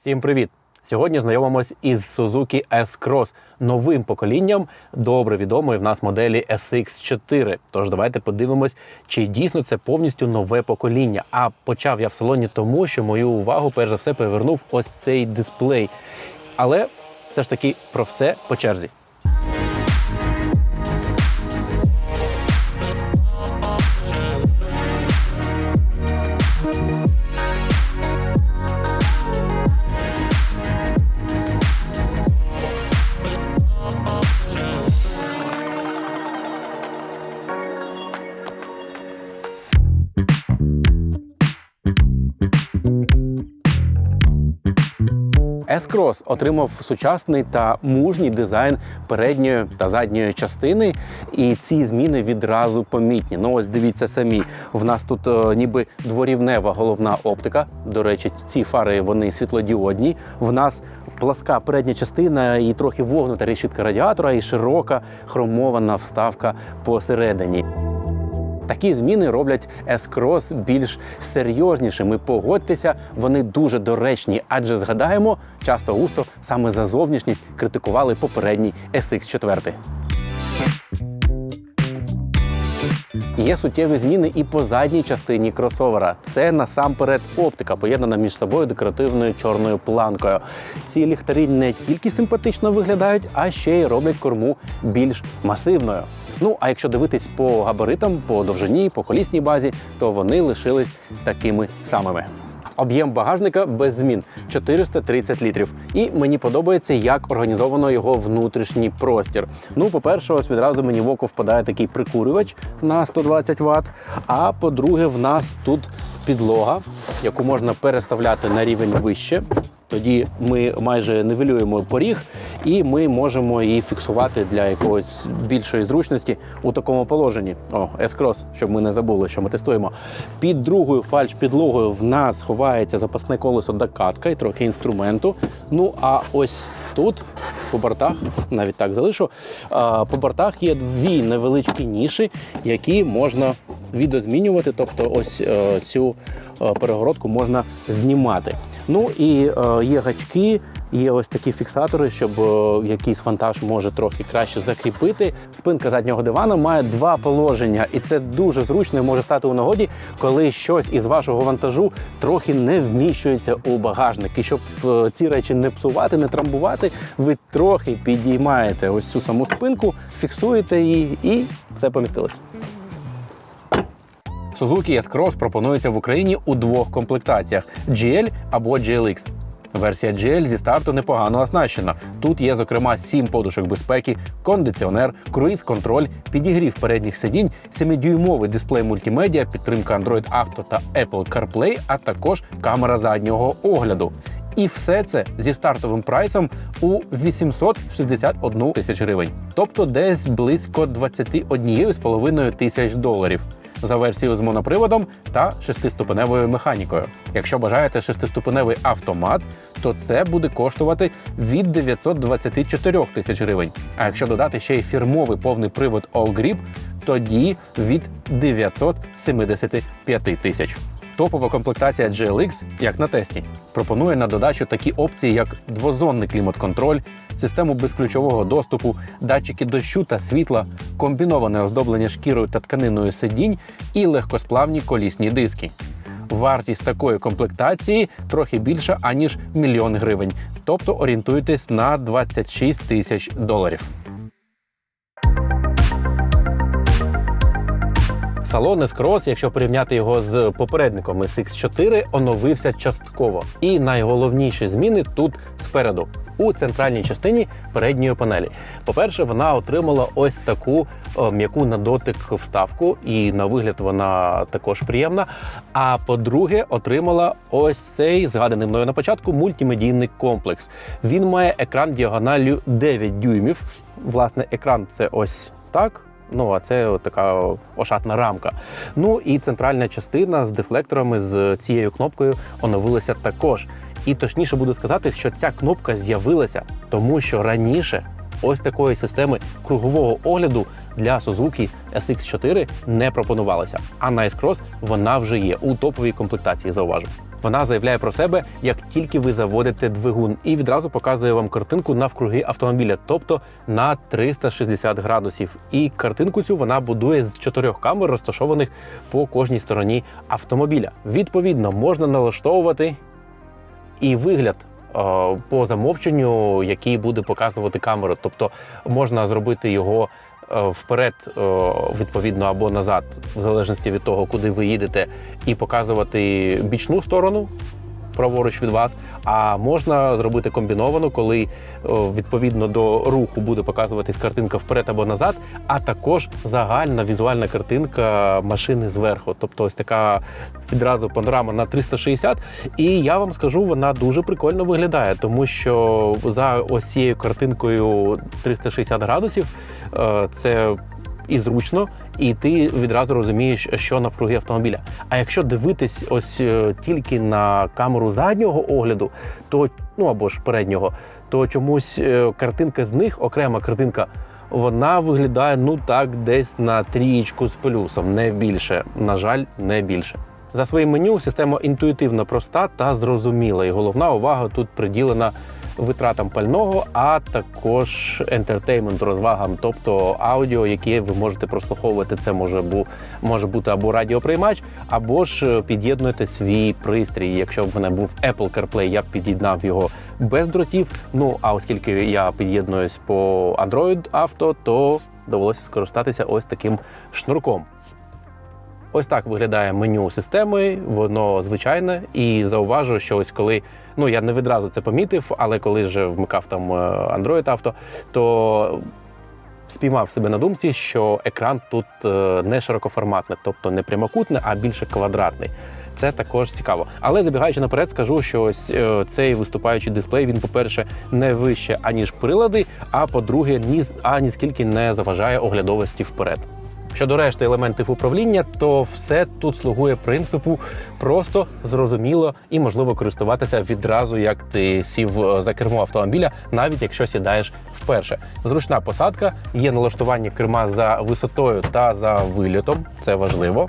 Всім привіт! Сьогодні знайомимось із Suzuki S-Cross, новим поколінням добре відомої в нас моделі SX4. Тож давайте подивимось, чи дійсно це повністю нове покоління. А почав я в салоні тому, що мою увагу перш за все повернув ось цей дисплей. Але все ж таки про все по черзі. S-Cross отримав сучасний та мужній дизайн передньої та задньої частини, і ці зміни відразу помітні. Ну ось дивіться самі. В нас тут е, ніби дворівнева головна оптика. До речі, ці фари вони світлодіодні. В нас пласка передня частина і трохи вогнута решітка радіатора, і широка хромована вставка посередині. Такі зміни роблять S-Cross більш серйознішими. Погодьтеся, вони дуже доречні, адже згадаємо, часто густо саме за зовнішність критикували попередній SX4. Є суттєві зміни і по задній частині кросовера. Це насамперед оптика, поєднана між собою декоративною чорною планкою. Ці ліхтарі не тільки симпатично виглядають, а ще й роблять корму більш масивною. Ну а якщо дивитись по габаритам, по довжині, по колісній базі, то вони лишились такими самими. Об'єм багажника без змін 430 літрів. І мені подобається, як організовано його внутрішній простір. Ну, по-перше, ось відразу мені в око впадає такий прикурювач на 120 Вт. А по-друге, в нас тут підлога, яку можна переставляти на рівень вище. Тоді ми майже нивелюємо поріг, і ми можемо її фіксувати для якогось більшої зручності у такому положенні. О, S-Cross, щоб ми не забули, що ми тестуємо. Під другою фальш-підлогою в нас ховається запасне колесо докатка і трохи інструменту. Ну а ось тут по бортах, навіть так залишу. По бортах є дві невеличкі ніші, які можна відозмінювати. Тобто, ось е, цю е, перегородку можна знімати. Ну і е, є гачки, є ось такі фіксатори, щоб е, якийсь вантаж може трохи краще закріпити. Спинка заднього дивана має два положення, і це дуже зручно і може стати у нагоді, коли щось із вашого вантажу трохи не вміщується у багажник. І щоб е, ці речі не псувати, не трамбувати, ви трохи підіймаєте ось цю саму спинку, фіксуєте її і все помістилось. Suzuki S-Cross пропонується в Україні у двох комплектаціях: GL або GLX. Версія GL зі старту непогано оснащена. Тут є, зокрема, 7 подушок безпеки, кондиціонер, круїз-контроль, підігрів передніх сидінь, 7-дюймовий дисплей мультимедіа, підтримка Android Auto та Apple CarPlay, а також камера заднього огляду. І все це зі стартовим прайсом у 861 тисяч гривень, тобто десь близько 21,5 тисяч доларів за версією з моноприводом та шестиступеневою механікою. Якщо бажаєте шестиступеневий автомат, то це буде коштувати від 924 тисяч гривень. А якщо додати ще й фірмовий повний привод All Grip, тоді від 975 тисяч. Топова комплектація GLX, як на тесті, пропонує на додачу такі опції, як двозонний клімат-контроль, систему безключового доступу, датчики дощу та світла, комбіноване оздоблення шкірою та тканиною сидінь і легкосплавні колісні диски. Вартість такої комплектації трохи більша аніж мільйон гривень, тобто орієнтуйтесь на 26 тисяч доларів. Салон S-Cross, якщо порівняти його з попередником SX4, оновився частково. І найголовніші зміни тут спереду. У центральній частині передньої панелі. По-перше, вона отримала ось таку м'яку на дотик вставку, і на вигляд вона також приємна. А по-друге, отримала ось цей згаданий мною на початку мультимедійний комплекс. Він має екран діагоналлю 9 дюймів. Власне, екран це ось так. Ну, а це така ошатна рамка. Ну і центральна частина з дефлекторами з цією кнопкою оновилася також. І точніше буду сказати, що ця кнопка з'явилася, тому що раніше ось такої системи кругового огляду для Suzuki SX4 не пропонувалося. А на S-Cross вона вже є у топовій комплектації. Зауважу. Вона заявляє про себе, як тільки ви заводите двигун, і відразу показує вам картинку навкруги автомобіля, тобто на 360 градусів. І картинку цю вона будує з чотирьох камер, розташованих по кожній стороні автомобіля. Відповідно, можна налаштовувати і вигляд. Е, По замовченню, який буде показувати камеру, тобто можна зробити його е, вперед, е, відповідно, або назад, в залежності від того, куди ви їдете, і показувати бічну сторону праворуч від вас. А можна зробити комбіновано, коли відповідно до руху буде показуватись картинка вперед або назад, а також загальна візуальна картинка машини зверху. Тобто, ось така відразу панорама на 360. І я вам скажу, вона дуже прикольно виглядає, тому що за ось цією картинкою 360 градусів е, це і зручно, і ти відразу розумієш, що навкруги автомобіля. А якщо дивитись ось е, тільки на камеру заднього огляду, то ну або ж переднього, то чомусь е, картинка з них, окрема картинка, вона виглядає ну так, десь на трієчку з плюсом, не більше. На жаль, не більше. За своїм меню система інтуїтивно проста та зрозуміла, і головна увага тут приділена витратам пального, а також ентертеймент розвагам, тобто аудіо, яке ви можете прослуховувати. Це може бу може бути або радіоприймач, або ж е, під'єднуєте свій пристрій. Якщо б в мене був Apple CarPlay, я б під'єднав його без дротів. Ну а оскільки я під'єднуюсь по Android Auto, то довелося скористатися ось таким шнурком. Ось так виглядає меню системи, воно звичайне, і зауважу, що ось коли ну я не відразу це помітив, але коли вже вмикав там е, Android Auto, то спіймав себе на думці, що екран тут е, не широкоформатний, тобто не прямокутний, а більше квадратний. Це також цікаво. Але забігаючи наперед, скажу, що ось е, цей виступаючий дисплей, він, по-перше, не вище, аніж прилади, а по-друге, ні, ані скільки не заважає оглядовості вперед. Щодо решти елементів управління, то все тут слугує принципу просто зрозуміло і можливо користуватися відразу, як ти сів е, за кермо автомобіля, навіть якщо сідаєш вперше. Зручна посадка, є налаштування керма за висотою та за вильотом. Це важливо.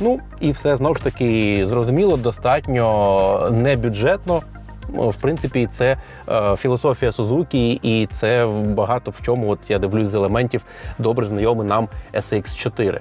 Ну і все знову ж таки зрозуміло, достатньо небюджетно. Ну, В принципі, це е, філософія Сузуки, і це багато в чому. От я дивлюсь з елементів добре знайомий нам SX4.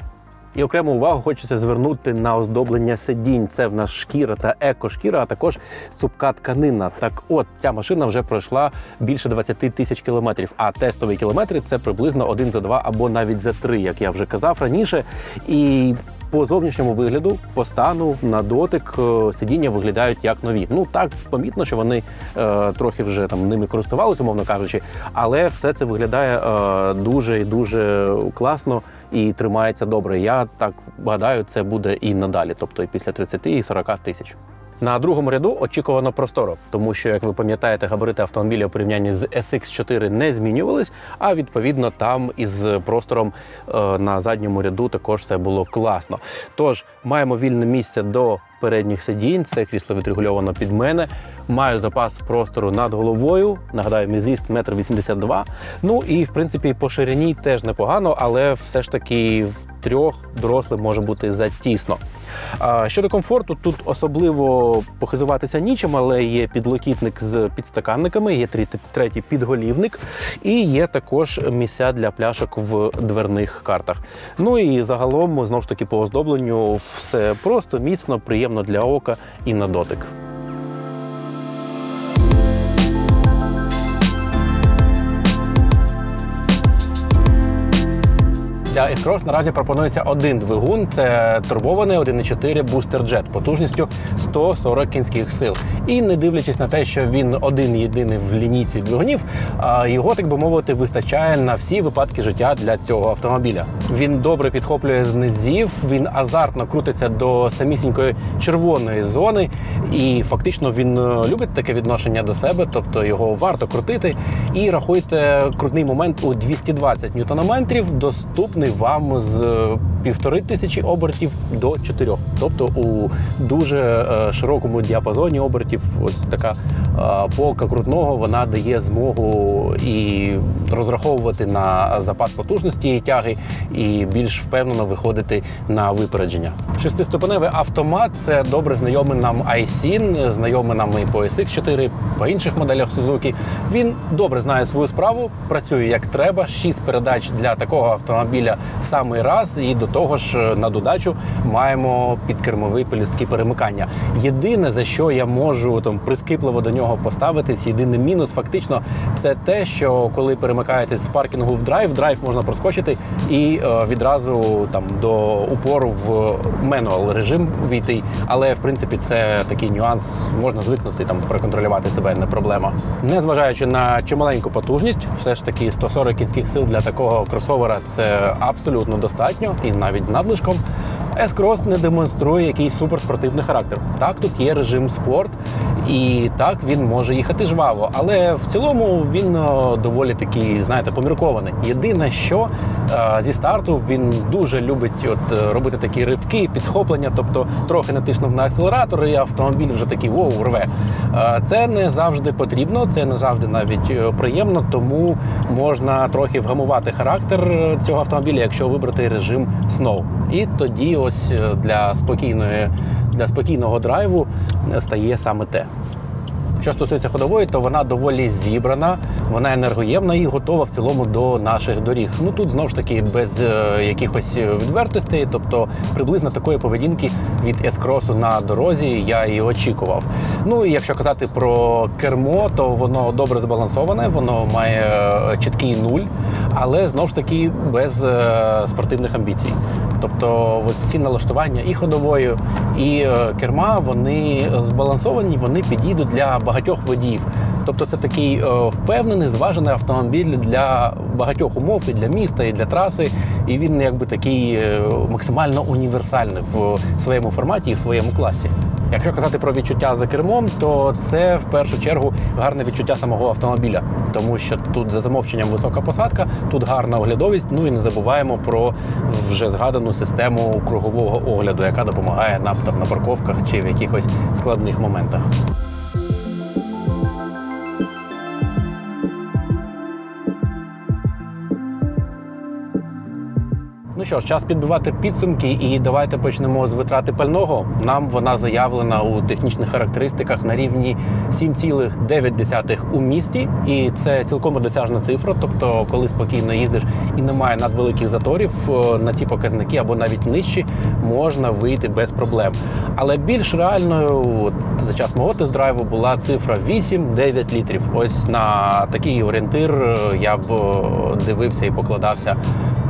І окрему увагу хочеться звернути на оздоблення сидінь. Це в нас шкіра та екошкіра, а також цупка тканина. Так, от ця машина вже пройшла більше 20 тисяч кілометрів. А тестові кілометри це приблизно один за два або навіть за три, як я вже казав раніше. І по зовнішньому вигляду, по стану на дотик е, сидіння виглядають як нові. Ну так помітно, що вони е, трохи вже там ними користувалися, умовно кажучи, але все це виглядає е, дуже і дуже класно і тримається добре. Я так гадаю, це буде і надалі, тобто і після 30 і 40 тисяч. На другому ряду очікувано просторо, тому що, як ви пам'ятаєте, габарити автомобіля у порівнянні з SX4 не змінювались, а відповідно там із простором е, на задньому ряду також все було класно. Тож маємо вільне місце до передніх сидінь, це крісло відрегульовано під мене. Маю запас простору над головою. Нагадаю, мій зріст 1,82 м. Ну і в принципі по ширині теж непогано, але все ж таки в трьох дорослим може бути затісно. Щодо комфорту, тут особливо похизуватися нічим, але є підлокітник з підстаканниками, є третій підголівник, і є також місця для пляшок в дверних картах. Ну і загалом, знову ж таки, по оздобленню все просто, міцно, приємно для ока і на дотик. Для S-Cross наразі пропонується один двигун. Це турбований 1.4 Booster Jet потужністю 140 кінських сил. І не дивлячись на те, що він один єдиний в лінійці двигунів, його, так би мовити, вистачає на всі випадки життя для цього автомобіля. Він добре підхоплює з низів, він азартно крутиться до самісінької червоної зони, і фактично він е, любить таке відношення до себе, тобто його варто крутити. І рахуйте крутний момент у 220 ньютонометрів, доступний вам з е, півтори тисячі обертів до 4. Тобто у дуже е, широкому діапазоні обертів ось така Е, Полка крутного вона дає змогу і розраховувати на запас потужності і тяги, і більш впевнено виходити на випередження. Шестиступеневий автомат це добре знайомий нам iSIN, знайомий нам і по SX4, по інших моделях Suzuki. Він добре знає свою справу, працює як треба. Шість передач для такого автомобіля в самий раз. І до того ж, на додачу маємо підкермові пелюстки перемикання. Єдине за що я можу там прискіпливо до нього поставитись, єдиний мінус, фактично, це те, що коли перемикаєтесь з паркінгу в драйв, драйв можна проскочити і е, відразу там до упору в менуал режим війти. Але в принципі це такий нюанс, можна звикнути там проконтролювати себе, не проблема. Незважаючи на чималеньку потужність, все ж таки 140 кінських сил для такого кросовера це абсолютно достатньо і навіть надлишком. S-Cross не демонструє якийсь суперспортивний характер. Так, тут є режим спорт, і так він може їхати жваво, але в цілому він е, доволі такий, знаєте, поміркований. Єдине, що зі старту він дуже любить от е, робити такі ривки, підхоплення, тобто трохи натиснув на акселератор, і автомобіль вже такий воу, рве. Це не завжди потрібно, це не завжди навіть е, приємно, тому можна трохи вгамувати характер е, цього автомобіля, якщо вибрати режим Snow. І тоді ось для спокійної для спокійного драйву стає саме те. Що стосується ходової, то вона доволі зібрана, вона енергоємна і готова в цілому до наших доріг. Ну тут знову ж таки без е, якихось відвертостей, тобто приблизно такої поведінки від S-Cross на дорозі я і очікував. Ну і якщо казати про кермо, то воно добре збалансоване, воно має е, чіткий нуль, але знову ж таки без е, спортивних амбіцій. Тобто ось ці налаштування і ходовою, і е, керма вони збалансовані, вони підійдуть для багатьох водіїв. Тобто це такий е, впевнений, зважений автомобіль для багатьох умов, і для міста, і для траси. І він якби такий е, максимально універсальний в своєму форматі і в своєму класі. Якщо казати про відчуття за кермом, то це в першу чергу гарне відчуття самого автомобіля, тому що тут за замовченням висока посадка, тут гарна оглядовість. Ну і не забуваємо про вже згадану систему кругового огляду, яка допомагає нам там на парковках чи в якихось складних моментах. Ну що ж, час підбивати підсумки, і давайте почнемо з витрати пального. Нам вона заявлена у технічних характеристиках на рівні 7,9 у місті, і це цілком досяжна цифра. Тобто, коли спокійно їздиш і немає надвеликих заторів, е, на ці показники або навіть нижчі можна вийти без проблем. Але більш реальною за час мого тест-драйву була цифра 8-9 літрів. Ось на такий орієнтир е, я б е, дивився і покладався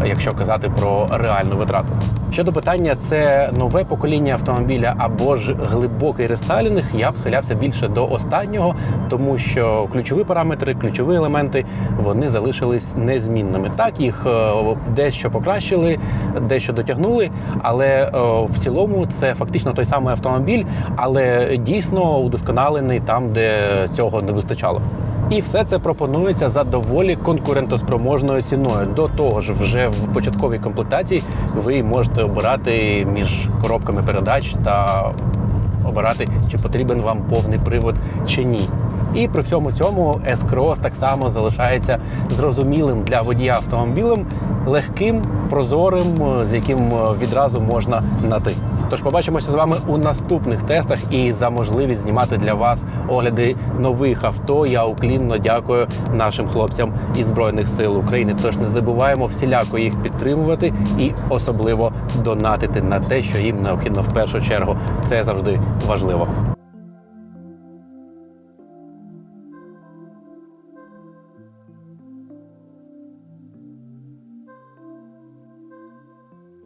якщо казати про реальну витрату. Щодо питання, це нове покоління автомобіля або ж глибокий рестайлінг, я б схилявся більше до останнього, тому що ключові параметри, ключові елементи вони залишились незмінними. Так, їх е, дещо покращили, дещо дотягнули, але е, в цілому це фактично той самий автомобіль, але дійсно удосконалений там, де цього не вистачало. І все це пропонується за доволі конкурентоспроможною ціною. До того ж, вже в початковій комплектації ви можете обирати між коробками передач та обирати, чи потрібен вам повний привод чи ні. І при всьому цьому S-Cross так само залишається зрозумілим для водія автомобілем, легким, прозорим, з яким відразу можна на ти. Тож побачимося з вами у наступних тестах і за можливість знімати для вас огляди нових авто. Я уклінно дякую нашим хлопцям із збройних сил України. Тож не забуваємо всіляко їх підтримувати і особливо донатити на те, що їм необхідно в першу чергу. Це завжди важливо.